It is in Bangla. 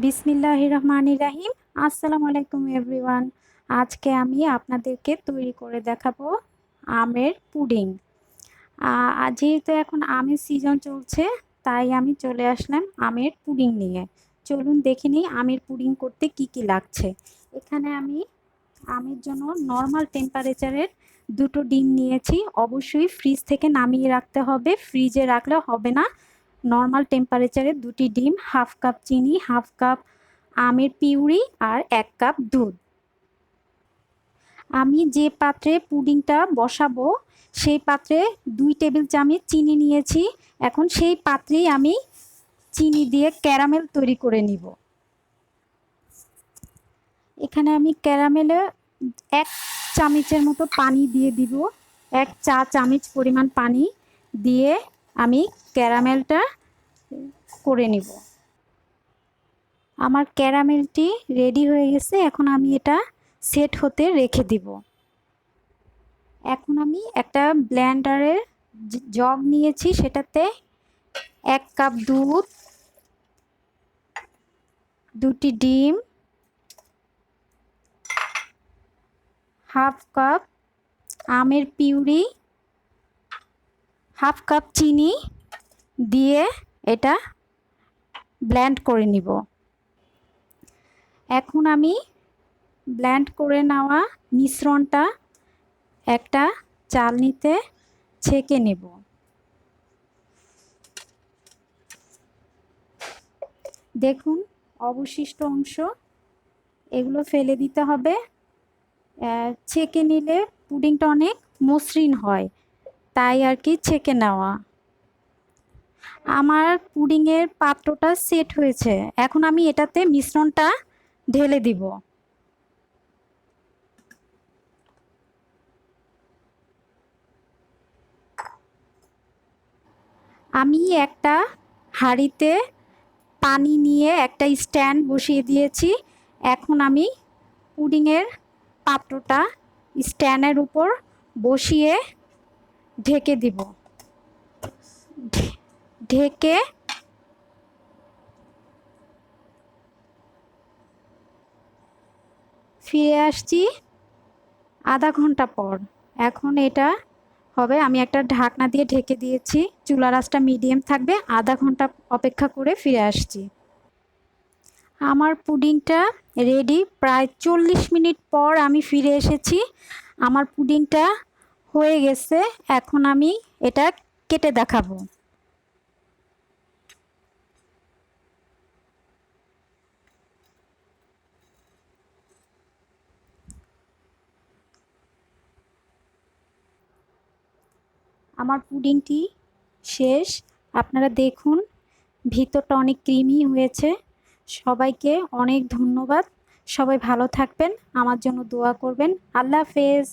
বিসমিল্লাহ রহমান রাহিম। আসসালামু আলাইকুম, এভরিওয়ান। আজকে আমি আপনাদেরকে তৈরি করে দেখাবো আমের পুডিং। যেহেতু এখন আমের সিজন চলছে, তাই আমি চলে আসলাম আমের পুডিং নিয়ে। চলুন দেখে নিই আমের পুডিং করতে কি কি লাগছে। এখানে আমি আমের জন্য নর্মাল টেম্পারেচারের দুটো ডিম নিয়েছি। অবশ্যই ফ্রিজ থেকে নামিয়ে রাখতে হবে। ফ্রিজে রাখলে হবে না। নর্মাল টেম্পারেচারে দুটি ডিম হাফ কাপ চিনি হাফ কাপ আমের পিউরি আর এক কাপ দুধ। আমি যে পাত্রে পুডিংটা বসাবো, সেই পাত্রে দুই টেবিল চামচ চিনি নিয়েছি। এখন সেই পাত্রেই আমি চিনি দিয়ে ক্যারামেল তৈরি করে নিব। এখানে আমি ক্যারামেলে এক চামচের মতো পানি দিয়ে দিব। এক চা চামচ পরিমাণ পানি দিয়ে আমি ক্যারামেলটা করে নিব। আমার ক্যারামেলটি রেডি হয়ে গেছে, এখন আমি এটা সেট হতে রেখে দিব। এখন আমি একটা ব্ল্যান্ডারের জগ নিয়েছি, সেটাতে এক কাপ দুধ, দুটি ডিম, হাফ কাপ আমের পিউরি হাফ কাপ চিনি দিয়ে এটা ব্ল্যান্ড করে নিব। এখন আমি ব্ল্যান্ড করে নেওয়া মিশ্রণটা একটা চালনিতে ছেঁকে নেব। দেখুন, অবশিষ্ট অংশ এগুলো ফেলে দিতে হবে। ছেঁকে নিলে পুডিংটা অনেক মসৃণ হয়। তাই আর কি ছেঁকে নেওয়া। আমার পুডিংয়ের পাত্রটা সেট হয়েছে। এখন আমি এটাতে মিশ্রণটা ঢেলে দিব। আমি একটা হাঁড়িতে পানি নিয়ে একটা স্ট্যান্ড বসিয়ে দিয়েছি। এখন আমি পুডিংয়ের পাত্রটা স্ট্যান্ডের উপর বসিয়ে ঢেকে দিব। ঢেকে ফিরে আসছি আধা ঘণ্টা পর। এখন এটা হবে, আমি একটা ঢাকনা দিয়ে ঢেকে দিয়েছি। চুলা রাসটা মিডিয়াম থাকবে, আধা ঘণ্টা অপেক্ষা করে ফিরে আসছি। আমার পুডিংটা রেডি। প্রায় চল্লিশ মিনিট পর আমি ফিরে এসেছি। আমার পুডিংটা হয়ে গেছে, এখন আমি এটা কেটে দেখাবো। আমার পুডিংটি শেষ। আপনারা দেখুন, ভিতরটা অনেক ক্রিমি হয়েছে। সবাইকে অনেক ধন্যবাদ। সবাই ভালো থাকবেন, আমার জন্য দোয়া করবেন। আল্লাহ হাফেজ।